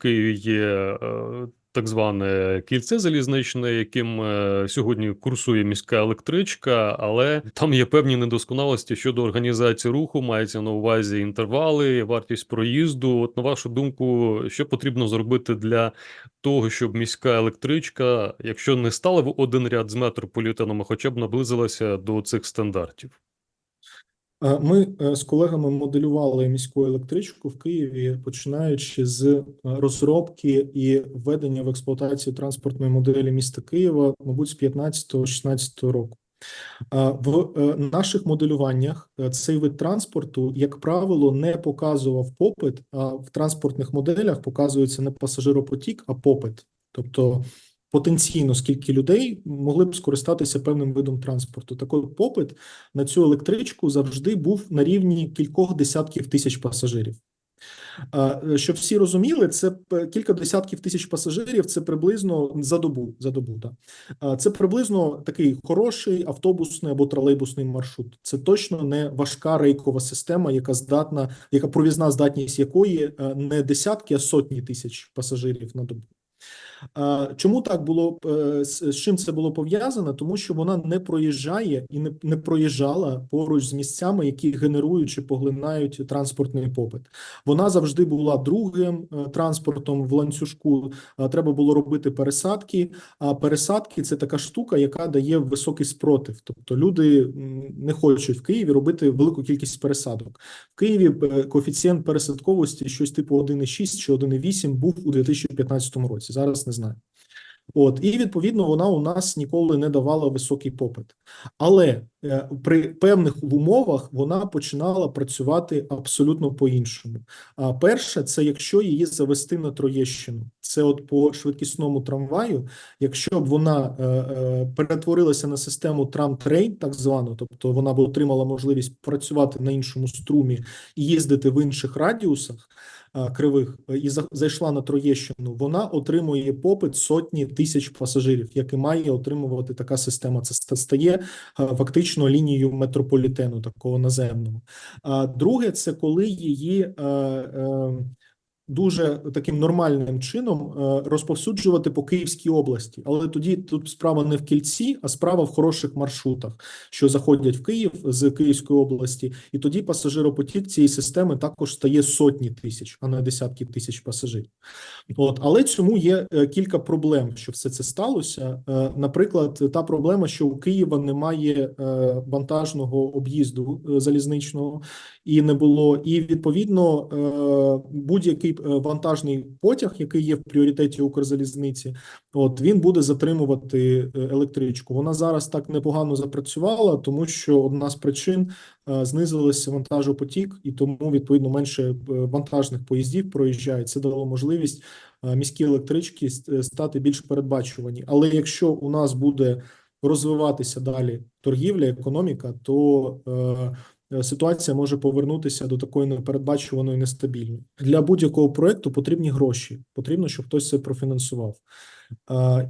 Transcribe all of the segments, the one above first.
Києві є е, так зване кільце залізничне, яким е, сьогодні курсує міська електричка, але там є певні недосконалості щодо організації руху, мається на увазі інтервали, вартість проїзду. От на вашу думку, що потрібно зробити для того, щоб міська електричка, якщо не стала в один ряд з метрополітеном, хоча б наблизилася до цих стандартів? Е, Ми е, з колегами моделювали міську електричку в Києві, починаючи з е, розробки і введення в експлуатацію транспортної моделі міста Києва, мабуть, з 15-16 року. В наших моделюваннях цей вид транспорту, як правило, не показував попит, а в транспортних моделях показується не пасажиропотік, а попит. Тобто потенційно скільки людей могли б скористатися певним видом транспорту. Так от попит на цю електричку завжди був на рівні кількох десятків тисяч пасажирів. Е, Щоб всі розуміли, це кілька десятків тисяч пасажирів. Це приблизно за добу. За добу, да. Це приблизно такий хороший автобусний або тролейбусний маршрут. Це точно не важка рейкова система, яка здатна, яка провізна здатність якої е, не десятки, а сотні тисяч пасажирів на добу. Чому так було е, з чим це було пов'язано? Тому що вона не проїжджає і не, не проїжджала поруч з місцями, які генерують чи поглинають транспортний попит. Вона завжди була другим е, транспортом в ланцюжку. Треба було робити пересадки. А пересадки це така штука, яка дає високий спротив. Тобто люди не хочуть в Києві робити велику кількість пересадок. В Києві е, коефіцієнт пересадковості щось типу 1,6 чи 1,8 був у 2015 році. Зараз не знаю. От і відповідно вона у нас ніколи не давала високий попит, але е, при певних умовах вона починала працювати абсолютно по-іншому. А перше, це якщо її завести на Троєщину, це от по швидкісному трамваю, якщо б вона е, е, перетворилася на систему трамтрейн, так звану, тобто вона б отримала можливість працювати на іншому струмі і їздити в інших радіусах кривих е, і зайшла на Троєщину, вона отримує попит сотні тисяч пасажирів, які має отримувати така система. Це стає е, фактично лінією метрополітену такого наземного. А друге, це коли її е, е, дуже таким нормальним чином е, розповсюджувати по Київській області. Але тоді тут справа не в кільці, а справа в хороших маршрутах, що заходять в Київ з Київської області, і тоді пасажиропотік цієї системи також стає сотні тисяч, а не десятки тисяч пасажирів. От, але цьому є е, кілька проблем, що все це сталося. Е, Наприклад, та проблема, що у Києва немає вантажного об'їзду залізничного, і не було. І відповідно е, будь-який е, вантажний потяг, який є в пріоритеті Укрзалізниці, от він буде затримувати е, електричку. Вона зараз так непогано запрацювала, тому що одна з причин знизилася вантажопотік, і тому відповідно менше вантажних поїздів проїжджає. Це дало можливість е, міській електричці стати більш передбачувані. Але якщо у нас буде розвиватися далі торгівля, економіка, то ситуація може повернутися до такої непередбачуваної нестабільної. Для будь-якого проекту потрібні гроші. Потрібно, щоб хтось це профінансував.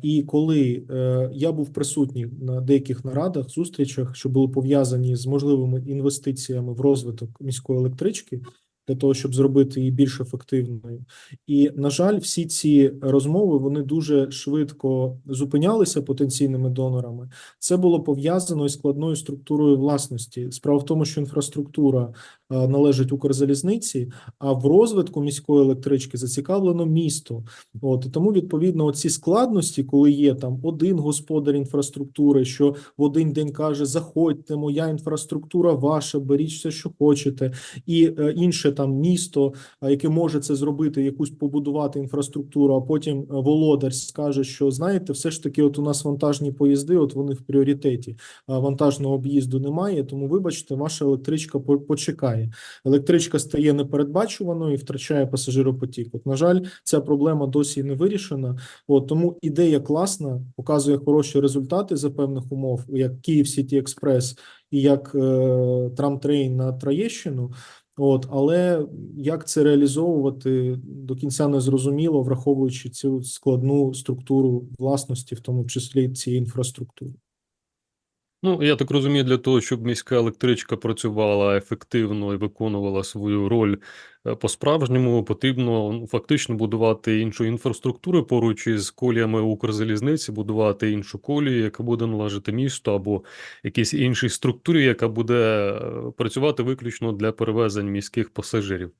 І коли е, я був присутній на деяких нарадах, зустрічах, що були пов'язані з можливими інвестиціями в розвиток міської електрички, для того, щоб зробити її більш ефективною, і на жаль, всі ці розмови вони дуже швидко зупинялися потенційними донорами. Це було пов'язано із складною структурою власності. Справа в тому, що інфраструктура е, належить Укрзалізниці, а в розвитку міської електрички зацікавлено місто. От і тому відповідно оці складності, коли є там один господар інфраструктури, що в один день каже: заходьте, моя інфраструктура ваша, беріть все, що хочете, і е, інше там місто, яке може це зробити, якусь побудувати інфраструктуру, а потім е, володар скаже, що знаєте, все ж таки, от у нас вантажні поїзди, от вони в пріоритеті, вантажного об'їзду немає. Тому, вибачте, ваша електричка почекає. Електричка стає непередбачуваною і втрачає пасажиропотік. От, на жаль, ця проблема досі не вирішена. От тому ідея класна, показує хороші результати за певних умов, як Київ Сіті Експрес і як е, трамтрейн на Троєщину. От, але як це реалізовувати до кінця не зрозуміло, враховуючи цю складну структуру власності, в тому числі цієї інфраструктури. Ну, я так розумію, для того, щоб міська електричка працювала ефективно і виконувала свою роль е, по-справжньому, потрібно ну, фактично будувати іншу інфраструктуру поруч із коліями Укрзалізниці, будувати іншу колію, яка буде належати місту, або якійсь іншій структурі, яка буде е, працювати виключно для перевезень міських пасажирів.